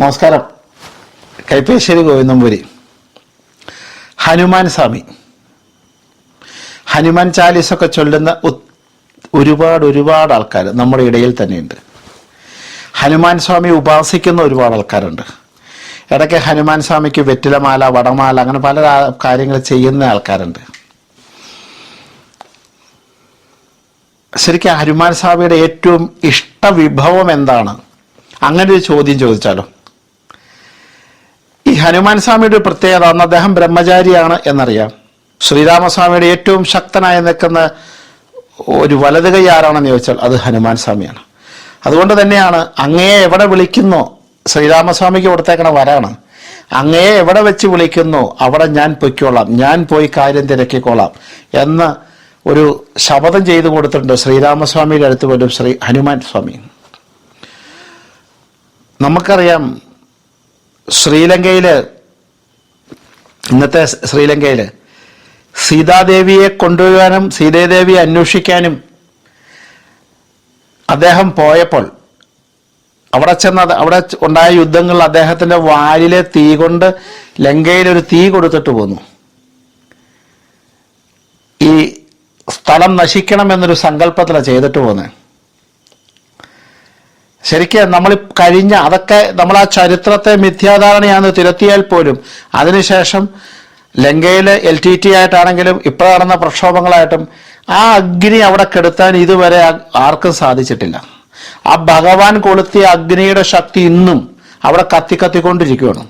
നമസ്കാരം. കൈപ്പേശ്ശേരി ഗോവിന്ദമ്പുരി. ഹനുമാൻ സ്വാമി. ഹനുമാൻ ചാലീസൊക്കെ ചൊല്ലുന്ന ഒരുപാട് ഒരുപാട് ആൾക്കാർ നമ്മുടെ ഇടയിൽ തന്നെയുണ്ട്. ഹനുമാൻ സ്വാമി ഉപാസിക്കുന്ന ഒരുപാട് ആൾക്കാരുണ്ട്. ഇടയ്ക്ക് ഹനുമാൻ സ്വാമിക്ക് വെറ്റിലമാല വടമാല അങ്ങനെ പല കാര്യങ്ങൾ ചെയ്യുന്ന ആൾക്കാരുണ്ട്. ശരിക്കും ഹനുമാൻ സ്വാമിയുടെ ഏറ്റവും ഇഷ്ടവിഭവം എന്താണ്? അങ്ങനെ ഒരു ചോദ്യം ചോദിച്ചാലോ? ഹനുമാൻ സ്വാമിയുടെ ഒരു പ്രത്യേകത അന്ന് അദ്ദേഹം ബ്രഹ്മചാരിയാണ് എന്നറിയാം. ശ്രീരാമസ്വാമിയുടെ ഏറ്റവും ശക്തനായി നിൽക്കുന്ന ഒരു വലത് കൈ ആരാണെന്ന് ചോദിച്ചാൽ അത് ഹനുമാൻ സ്വാമിയാണ്. അതുകൊണ്ട് തന്നെയാണ് അങ്ങയെ എവിടെ വിളിക്കുന്നോ? ശ്രീരാമസ്വാമിക്ക് കൊടുത്തേക്കണ വരാണ്. അങ്ങയെ എവിടെ വെച്ച് വിളിക്കുന്നു? അവിടെ ഞാൻ പൊയ്ക്കോളാം. ഞാൻ പോയി കാര്യം തിരക്കിക്കോളാം എന്ന് ഒരു ശപഥം ചെയ്തു കൊടുത്തിട്ടുണ്ട് ശ്രീരാമസ്വാമിയുടെ അടുത്ത് പോലും ശ്രീ ഹനുമാൻ സ്വാമി. നമുക്കറിയാം ശ്രീലങ്കയിൽ ഇന്നത്തെ ശ്രീലങ്കയിൽ സീതാദേവിയെ കൊണ്ടുവരാനും സീതാദേവിയെ അന്വേഷിക്കാനും അദ്ദേഹം പോയപ്പോൾ അവിടെ ചെന്ന് അവിടെ ഉണ്ടായ യുദ്ധങ്ങൾ അദ്ദേഹത്തിന്റെ വാലിലെ തീ കൊണ്ട് ലങ്കയിൽ ഒരു തീ കൊടുത്തിട്ട് പോന്നു. ഈ സ്ഥലം നശിക്കണം എന്നൊരു സങ്കല്പത്തിലാണ് ചെയ്തിട്ട് പോന്നെ. ശരിക്കും നമ്മൾ കഴിഞ്ഞ അതൊക്കെ നമ്മൾ ആ ചരിത്രത്തെ മിഥ്യാധാരണയാണ് തിരുത്തിയാൽ പോലും അതിനുശേഷം ലങ്കയിൽ എൽ ടി ടി ആയിട്ടാണെങ്കിലും ഇപ്പോൾ നടന്ന പ്രക്ഷോഭങ്ങളായിട്ടും ആ അഗ്നി അവിടെ കെടുത്താൻ ഇതുവരെ ആർക്കും സാധിച്ചിട്ടില്ല. ആ ഭഗവാൻ കൊളുത്തിയ അഗ്നിയുടെ ശക്തി ഇന്നും അവിടെ കത്തി കത്തിക്കൊണ്ടിരിക്കുകയാണ്.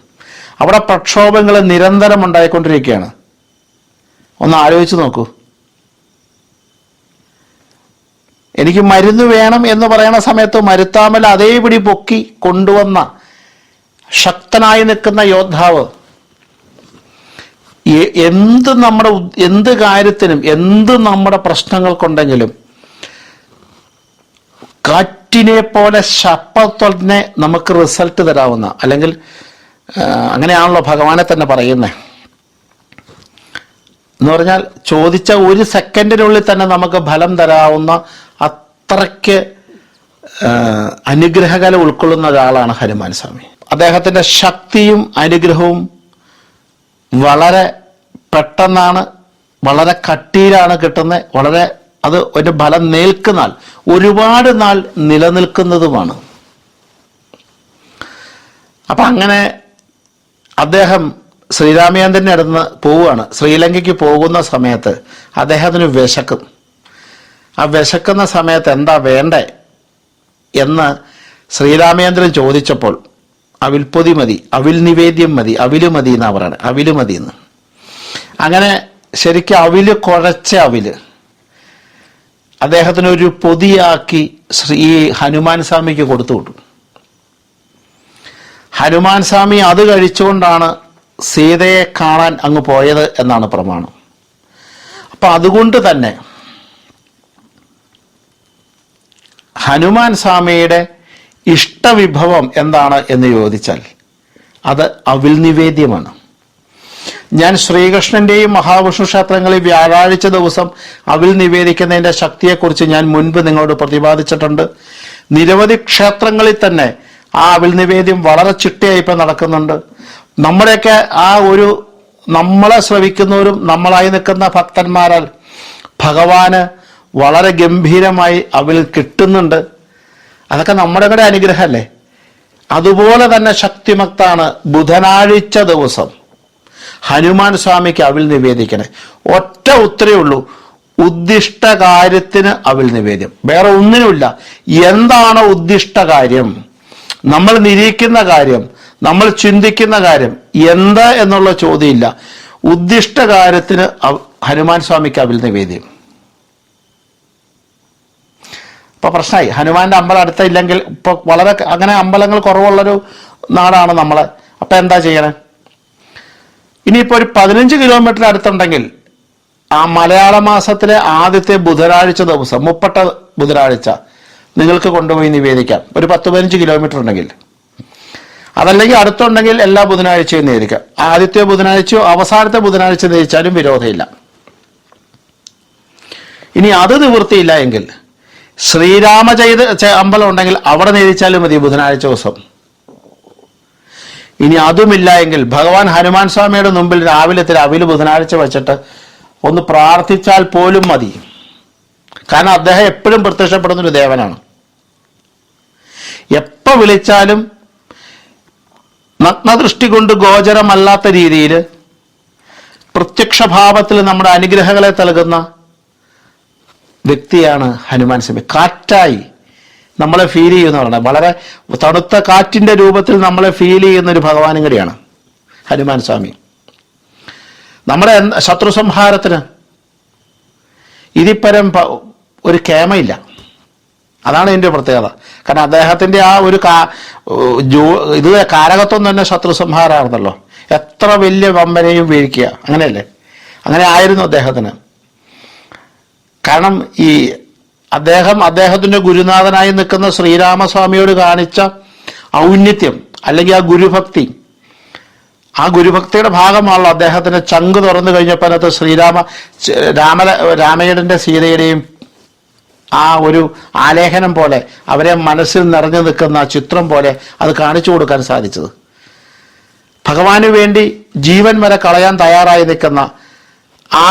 അവിടെ പ്രക്ഷോഭങ്ങൾ നിരന്തരം ഉണ്ടായിക്കൊണ്ടിരിക്കുകയാണ്. ഒന്ന് ആലോചിച്ച് നോക്കൂ. എനിക്ക് മരുന്ന് വേണം എന്ന് പറയുന്ന സമയത്ത് മരുത്താമൽ അതേപടി പൊക്കി കൊണ്ടുവന്ന ശക്തനായി നിൽക്കുന്ന യോദ്ധാവ്. എന്ത് നമ്മുടെ എന്ത് കാര്യത്തിനും എന്ത് നമ്മുടെ പ്രശ്നങ്ങൾക്കുണ്ടെങ്കിലും കാറ്റിനെ പോലെ ശപ്പത്തൊന്നെ നമുക്ക് റിസൾട്ട് തരാവുന്ന അല്ലെങ്കിൽ അങ്ങനെയാണല്ലോ ഭഗവാനെ തന്നെ പറയുന്നത് എന്ന് പറഞ്ഞാൽ ചോദിച്ച ഒരു സെക്കൻഡിനുള്ളിൽ തന്നെ നമുക്ക് ഫലം തരാവുന്ന അത്രയ്ക്ക് അനുഗ്രഹകല ഉൾക്കൊള്ളുന്ന ഒരാളാണ് ഹനുമാൻ സ്വാമി അദ്ദേഹത്തിന്റെ ശക്തിയും അനുഗ്രഹവും വളരെ പെട്ടെന്നാണ് വളരെ കട്ടിയിലാണ് കിട്ടുന്നത്. വളരെ അത് ഒരു ഫലം നേൽക്കുന്നാൽ ഒരുപാട് നാൾ നിലനിൽക്കുന്നതുമാണ്. അപ്പൊ അങ്ങനെ അദ്ദേഹം ശ്രീരാമചന്ദ്രന്റെ അടുത്ത് പോവുകയാണ്. ശ്രീലങ്കയ്ക്ക് പോകുന്ന സമയത്ത് അദ്ദേഹത്തിന് വിശക്കും. ആ വിശക്കുന്ന സമയത്ത് എന്താ വേണ്ടേ എന്ന് ശ്രീരാമേന്ദ്രൻ ചോദിച്ചപ്പോൾ അവിൽപ്പൊതി മതി അവിൽ നിവേദ്യം മതി അവിൽ മതി എന്നാ പറയുന്നത് അവിൽ മതി എന്ന്. അങ്ങനെ ശരിക്കും അവിൽ കുഴച്ച അവിൽ അദ്ദേഹത്തിന് ഒരു പൊതിയാക്കി ശ്രീ ഹനുമാൻ സ്വാമിക്ക് കൊടുത്തു വിട്ടു. ഹനുമാൻ സ്വാമി അത് കഴിച്ചുകൊണ്ടാണ് സീതയെ കാണാൻ അങ്ങ് പോയത് എന്നാണ് പ്രമാണം. അപ്പം അതുകൊണ്ട് തന്നെ ഹനുമാൻ സ്വാമിയുടെ ഇഷ്ടവിഭവം എന്താണ് എന്ന് ചോദിച്ചാൽ അത് അവിൽ നിവേദ്യമാണ്. ഞാൻ ശ്രീകൃഷ്ണന്റെയും മഹാവിഷ്ണു ക്ഷേത്രങ്ങളിൽ വ്യാഴാഴ്ച ദിവസം അവിൽ നിവേദിക്കുന്നതിന്റെ ശക്തിയെക്കുറിച്ച് ഞാൻ മുൻപ് നിങ്ങളോട് പ്രതിപാദിച്ചിട്ടുണ്ട്. നിരവധി ക്ഷേത്രങ്ങളിൽ തന്നെ ആ അവിൽ നിവേദ്യം വളരെ ചിട്ടയായി ഇപ്പം നടക്കുന്നുണ്ട്. നമ്മുടെയൊക്കെ ആ ഒരു നമ്മളെ ശ്രവിക്കുന്നവരും നമ്മളായി നിൽക്കുന്ന ഭക്തന്മാരാൽ ഭഗവാന് വളരെ ഗംഭീരമായി അവൽ കിട്ടുന്നുണ്ട്. അതൊക്കെ നമ്മുടെ കൂടെ അനുഗ്രഹമല്ലേ? അതുപോലെ തന്നെ ശക്തിമത്താണ് ബുധനാഴ്ച ദിവസം. ഹനുമാൻ സ്വാമിക്ക് അവിൽ നിവേദിക്കണേ. ഒറ്റ ഉത്തരേ ഉള്ളൂ. ഉദ്ദിഷ്ട കാര്യത്തിന് അവിൽ നിവേദ്യം. വേറെ ഒന്നിനുമില്ല. എന്താണ് ഉദ്ദിഷ്ട കാര്യം? നമ്മൾ നിരീക്കുന്ന കാര്യം നമ്മൾ ചിന്തിക്കുന്ന കാര്യം എന്താ എന്നുള്ള ചോദ്യമില്ല. ഉദ്ദിഷ്ട കാര്യത്തിന് ഹനുമാൻ സ്വാമിക്ക് അവിൽ നിവേദ്യം. ഇപ്പൊ പ്രശ്നമായി ഹനുമാന്റെ അമ്പലം അടുത്തില്ലെങ്കിൽ ഇപ്പൊ വളരെ അങ്ങനെ അമ്പലങ്ങൾ കുറവുള്ളൊരു നാടാണ് നമ്മൾ. അപ്പൊ എന്താ ചെയ്യണേ? ഇനിയിപ്പോ ഒരു പതിനഞ്ച് കിലോമീറ്റർ അടുത്തുണ്ടെങ്കിൽ ആ മലയാള മാസത്തിലെ ആദ്യത്തെ ബുധനാഴ്ച ദിവസം മുപ്പട്ട ബുധനാഴ്ച നിങ്ങൾക്ക് കൊണ്ടുപോയി നിവേദിക്കാം. ഒരു പത്ത് പതിനഞ്ച് കിലോമീറ്റർ ഉണ്ടെങ്കിൽ. അതല്ലെങ്കിൽ അടുത്തുണ്ടെങ്കിൽ എല്ലാ ബുധനാഴ്ചയും നേരിക്കാം. ആദ്യത്തെ ബുധനാഴ്ചയോ അവസാനത്തെ ബുധനാഴ്ച നേരിച്ചാലും വിരോധമില്ല. ഇനി അത് നിവൃത്തിയില്ല എങ്കിൽ ശ്രീരാമ ചെയ്ത് അമ്പലം ഉണ്ടെങ്കിൽ അവിടെ നേരിച്ചാലും മതി ബുധനാഴ്ച ദിവസം. ഇനി അതുമില്ല എങ്കിൽ ഭഗവാൻ ഹനുമാൻ സ്വാമിയുടെ മുമ്പിൽ രാവിലെ അവിൽ ബുധനാഴ്ച വെച്ചിട്ട് ഒന്ന് പ്രാർത്ഥിച്ചാൽ പോലും മതി. കാരണം അദ്ദേഹം എപ്പോഴും പ്രത്യക്ഷപ്പെടുന്ന ഒരു ദേവനാണ്. എപ്പ വിളിച്ചാലും നഗ്നദൃഷ്ടി കൊണ്ട് ഗോചരമല്ലാത്ത രീതിയിൽ പ്രത്യക്ഷഭാവത്തിൽ നമ്മുടെ അനുഗ്രഹങ്ങളെ നൽകുന്ന വ്യക്തിയാണ് ഹനുമാൻ സ്വാമി കാറ്റായി നമ്മളെ ഫീൽ ചെയ്യുന്ന പറയുന്നത് വളരെ തണുത്ത കാറ്റിന്റെ രൂപത്തിൽ നമ്മളെ ഫീൽ ചെയ്യുന്ന ഒരു ഭഗവാനും കൂടിയാണ് ഹനുമാൻ സ്വാമി. നമ്മുടെ ശത്രു സംഹാരത്തിന് ഇതിപ്പരം ഒരു കേമയില്ല. അതാണ് എന്റെ പ്രത്യേകത. കാരണം അദ്ദേഹത്തിന്റെ ആ ഒരു കാ ജോ ഇത് കാരകത്വം തന്നെ ശത്രു സംഹാരമാണല്ലോ എത്ര വലിയ വമ്പനെയും വീഴിക്കുക അങ്ങനെയല്ലേ? അങ്ങനെ ആയിരുന്നു അദ്ദേഹത്തിന്. കാരണം ഈ അദ്ദേഹം അദ്ദേഹത്തിന്റെ ഗുരുനാഥനായി നിൽക്കുന്ന ശ്രീരാമസ്വാമിയോട് കാണിച്ച ഔന്നിത്യം അല്ലെങ്കിൽ ആ ഗുരുഭക്തി ആ ഗുരുഭക്തിയുടെ ഭാഗമാണല്ലോ അദ്ദേഹത്തിന് ചങ്ക് തുറന്നു കഴിഞ്ഞപ്പോൾ അതിനകത്ത് ശ്രീരാമ രാമ രാമയുടെ സീതയുടെയും ആ ഒരു ആലേഖനം പോലെ അവരെ മനസ്സിൽ നിറഞ്ഞു നിൽക്കുന്ന ആ ചിത്രം പോലെ അത് കാണിച്ചു കൊടുക്കാൻ സാധിച്ചത്. ഭഗവാന് വേണ്ടി ജീവൻ വരെ കളയാൻ തയ്യാറായി നിൽക്കുന്ന ആ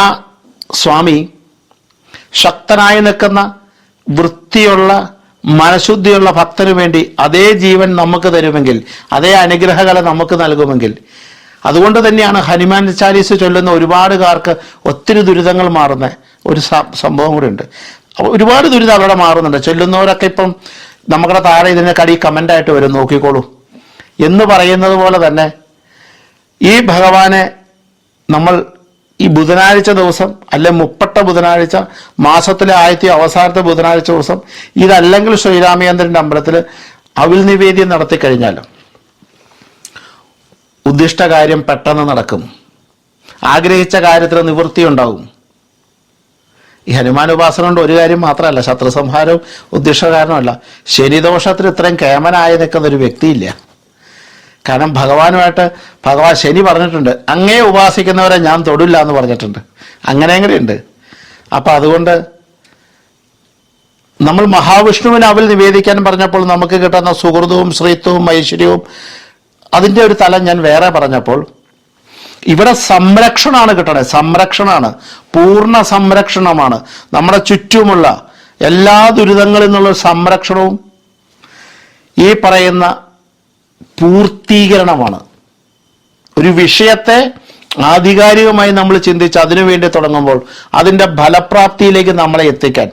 സ്വാമി ശക്തനായി നിൽക്കുന്ന വൃത്തിയുള്ള മനഃശുദ്ധിയുള്ള ഭക്തനു വേണ്ടി അതേ ജീവൻ നമുക്ക് തരുമെങ്കിൽ അതേ അനുഗ്രഹകല നമുക്ക് നൽകുമെങ്കിൽ. അതുകൊണ്ട് തന്നെയാണ് ഹനുമാൻ ചാലീസ് ചൊല്ലുന്ന ഒരുപാട് കാർക്ക് ഒത്തിരി ദുരിതങ്ങൾ മാറുന്ന ഒരു സംഭവം കൂടെ ഉണ്ട്. ഒരുപാട് ദുരിതം അവിടെ മാറുന്നുണ്ട്. ചൊല്ലുന്നവരൊക്കെ ഇപ്പം നമ്മുടെ താഴെ ഇതിനെ കടി കമന്റായിട്ട് വരും നോക്കിക്കോളൂ. എന്ന് പറയുന്നത് പോലെ തന്നെ ഈ ഭഗവാനെ നമ്മൾ ഈ ബുധനാഴ്ച ദിവസം അല്ലെ മുപ്പട്ട ബുധനാഴ്ച മാസത്തിലെ ആദ്യത്തെ അവസാനത്തെ ബുധനാഴ്ച ദിവസം ഇതല്ലെങ്കിൽ ശ്രീരാമചന്ദ്രന്റെ അമ്പലത്തിൽ അവിൽ നിവേദ്യം നടത്തി കഴിഞ്ഞാൽ ഉദ്ദിഷ്ട കാര്യം പെട്ടെന്ന് നടക്കും. ആഗ്രഹിച്ച കാര്യത്തിൽ നിവൃത്തി ഉണ്ടാവും ഈ ഹനുമാൻ ഉപാസന കൊണ്ട് ഒരു കാര്യം മാത്രമല്ല ശത്രു സംഹാരവും ഉദ്ദിഷ്ട കാരണമല്ല ശനിദോഷത്തിൽ ഇത്രയും കേമനായി നിൽക്കുന്ന ഒരു വ്യക്തിയില്ല. കാരണം ഭഗവാനുമായിട്ട് ഭഗവാൻ ശനി പറഞ്ഞിട്ടുണ്ട് അങ്ങേ ഉപാസിക്കുന്നവരെ ഞാൻ തൊടില്ല എന്ന് പറഞ്ഞിട്ടുണ്ട്. അങ്ങനെ ഉണ്ട് അപ്പൊ അതുകൊണ്ട് നമ്മൾ മഹാവിഷ്ണുവിനെ അവൽ നിവേദിക്കാൻ പറഞ്ഞപ്പോൾ നമുക്ക് കിട്ടുന്ന സുഹൃതവും ശ്രീത്വവും ഐശ്വര്യവും അതിന്റെ ഒരു തലം ഞാൻ വേറെ പറഞ്ഞപ്പോൾ ഇവിടെ സംരക്ഷണമാണ് കിട്ടണേ സംരക്ഷണമാണ് പൂർണ സംരക്ഷണമാണ്. നമ്മുടെ ചുറ്റുമുള്ള എല്ലാ ദുരിതങ്ങളിൽ നിന്നുള്ള സംരക്ഷണവും ഈ പറയുന്ന പൂർത്തീകരണമാണ്. ഒരു വിഷയത്തെ ആധികാരികമായി നമ്മൾ ചിന്തിച്ച് അതിനുവേണ്ടി തുടങ്ങുമ്പോൾ അതിന്റെ ഫലപ്രാപ്തിയിലേക്ക് നമ്മളെ എത്തിക്കാൻ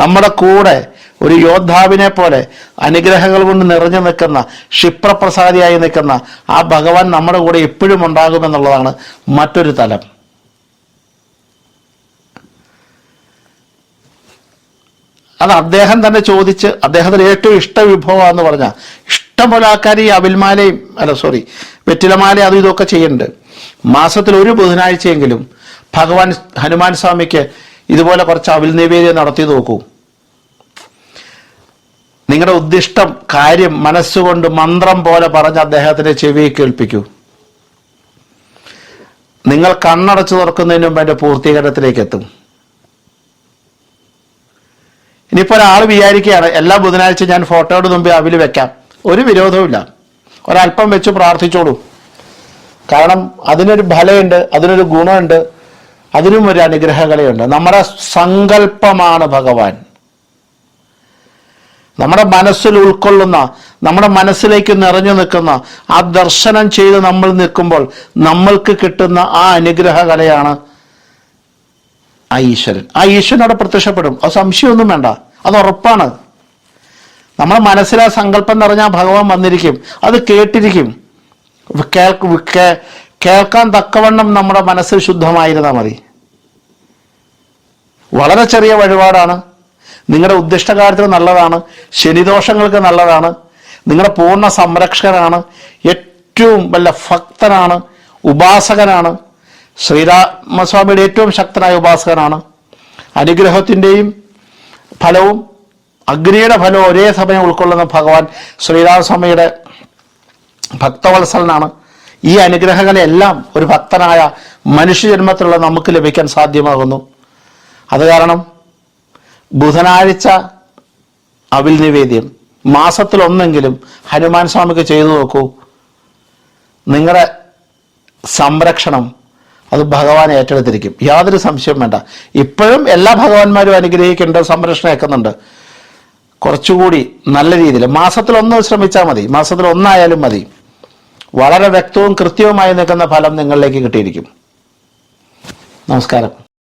നമ്മുടെ കൂടെ ഒരു യോദ്ധാവിനെ പോലെ അനുഗ്രഹങ്ങൾ കൊണ്ട് നിറഞ്ഞു നിൽക്കുന്ന ക്ഷിപ്രപ്രസാദിയായി നിൽക്കുന്ന ആ ഭഗവാൻ നമ്മുടെ കൂടെ എപ്പോഴും ഉണ്ടാകുമെന്നുള്ളതാണ് മറ്റൊരു തലം. അത് അദ്ദേഹം തന്നെ ചോദിച്ച് അദ്ദേഹത്തിന് ഏറ്റവും ഇഷ്ട വിഭവമാണെന്ന് പറഞ്ഞ ഇഷ്ടംപോലെ ആൾക്കാർ ഈ അവിൽമാലയും അല്ല സോറി വെറ്റിലമാല അതും ഇതൊക്കെ ചെയ്യുന്നുണ്ട്. മാസത്തിൽ ഒരു ബുധനാഴ്ചയെങ്കിലും ഭഗവാൻ ഹനുമാൻ സ്വാമിക്ക് ഇതുപോലെ കുറച്ച് അവിൽ നിവേദ്യം നടത്തി നോക്കൂ. നിങ്ങളുടെ ഉദ്ദിഷ്ടം കാര്യം മനസ്സുകൊണ്ട് മന്ത്രം പോലെ പറഞ്ഞ് അദ്ദേഹത്തിന്റെ ചെവിയെ കേൾപ്പിക്കൂ. നിങ്ങൾ കണ്ണടച്ചു തുറക്കുന്നതിന് മുമ്പ് എന്റെ പൂർത്തീകരണത്തിലേക്ക് എത്തും ഇനിയിപ്പോൾ ഒരാൾ വിചാരിക്കുകയാണ് എല്ലാ ബുധനാഴ്ച ഞാൻ ഫോട്ടോയുടെ മുമ്പ് അവിൽ വെക്കാം. ഒരു വിരോധവുമില്ല. ഒരല്പം വെച്ച് പ്രാർത്ഥിച്ചോളൂ. കാരണം അതിനൊരു ഫലമുണ്ട് അതിനൊരു ഗുണമുണ്ട് അതിനും ഒരു അനുഗ്രഹകലയുണ്ട്. നമ്മുടെ സങ്കല്പമാണ് ഭഗവാൻ. നമ്മുടെ മനസ്സിൽ ഉൾക്കൊള്ളുന്ന നമ്മുടെ മനസ്സിലേക്ക് നിറഞ്ഞു നിൽക്കുന്ന ആ ദർശനം ചെയ്ത് നമ്മൾ നിൽക്കുമ്പോൾ നമ്മൾക്ക് കിട്ടുന്ന ആ അനുഗ്രഹ കലയാണ് ആ ഈശ്വരൻ. ആ ഈശ്വരൻ അവിടെ പ്രത്യക്ഷപ്പെടും. അത് സംശയമൊന്നും വേണ്ട. അത് ഉറപ്പാണ്. നമ്മുടെ മനസ്സിലാ സങ്കല്പം നിറഞ്ഞാൽ ഭഗവാൻ വന്നിരിക്കും. അത് കേട്ടിരിക്കും. കേൾക്കാൻ തക്കവണ്ണം നമ്മുടെ മനസ്സ് ശുദ്ധമായിരുന്നാൽ മതി. വളരെ ചെറിയ വഴിപാടാണ്. നിങ്ങളുടെ ഉദ്ദിഷ്ട കാര്യത്തിന് നല്ലതാണ്. ശനിദോഷങ്ങൾക്ക് നല്ലതാണ്. നിങ്ങളുടെ പൂർണ സംരക്ഷകനാണ്. ഏറ്റവും വല്ല ഭക്തനാണ്. ഉപാസകനാണ്. ശ്രീരാമസ്വാമിയുടെ ഏറ്റവും ശക്തനായ ഉപാസകനാണ്. അനുഗ്രഹത്തിന്റെയും ഫലവും അഗ്നിയുടെ ഫലം ഒരേ സമയം ഉൾക്കൊള്ളുന്ന ഭഗവാൻ ശ്രീരാമസ്വാമിയുടെ ഭക്തവത്സലനാണ്. ഈ അനുഗ്രഹങ്ങളെല്ലാം ഒരു ഭക്തനായ മനുഷ്യജന്മത്തിലുള്ള നമുക്ക് ലഭിക്കാൻ സാധ്യമാകുന്നു. അത് കാരണം ബുധനാഴ്ച അവിൽ നിവേദ്യം. മാസത്തിൽ ഒന്നെങ്കിലും ഹനുമാൻ സ്വാമിക്ക് ചെയ്തു നോക്കൂ. നിങ്ങളുടെ സംരക്ഷണം അത് ഭഗവാൻ ഏറ്റെടുത്തിരിക്കും. യാതൊരു സംശയവും വേണ്ട. ഇപ്പോഴും എല്ലാ ഭഗവാന്മാരും അനുഗ്രഹിക്കുന്നുണ്ട് സംരക്ഷണം ഏക്കുന്നുണ്ട് കുറച്ചുകൂടി നല്ല രീതിയിൽ. മാസത്തിൽ ഒന്ന് ശ്രമിച്ചാൽ മതി. മാസത്തിൽ ഒന്നായാലും മതി. വളരെ വ്യക്തവും കൃത്യവുമായി നിൽക്കുന്ന ഫലം നിങ്ങളിലേക്ക് കിട്ടിയിരിക്കും. നമസ്കാരം.